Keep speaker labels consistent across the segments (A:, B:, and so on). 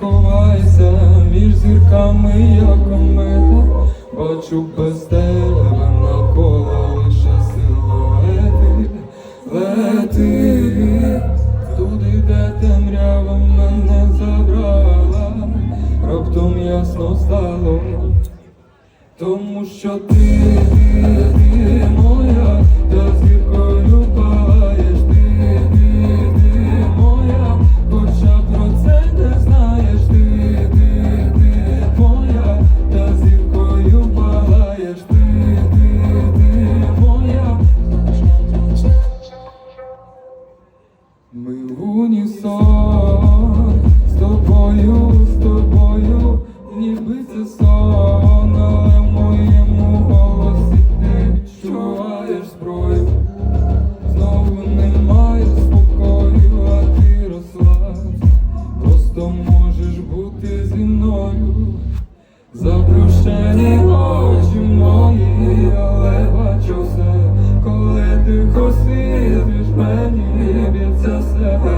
A: ховайся між зірками, я комета, бачу без тебе навколо лише силуети, лети, туди, де темрява мене забрала, раптом ясно стало. Тому що ти, ти, в унісон. З тобою, з тобою, ніби це сон, але в моєму голосі ти відчуваєш зброю. Знову немає спокою, а ти розслабся, просто можеш бути зі мною. Заплющені очі мої, але бачу все, коли тихо світиш мені б'ється зраню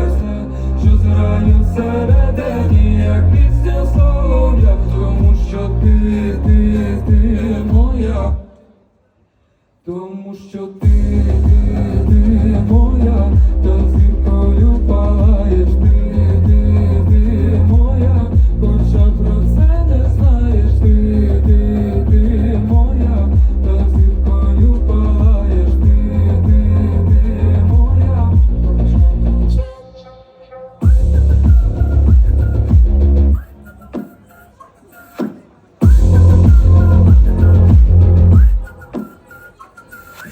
A: всередині, як пісня солов'я, тому що ти, ти, ти моя, тому що ти, ти, ти.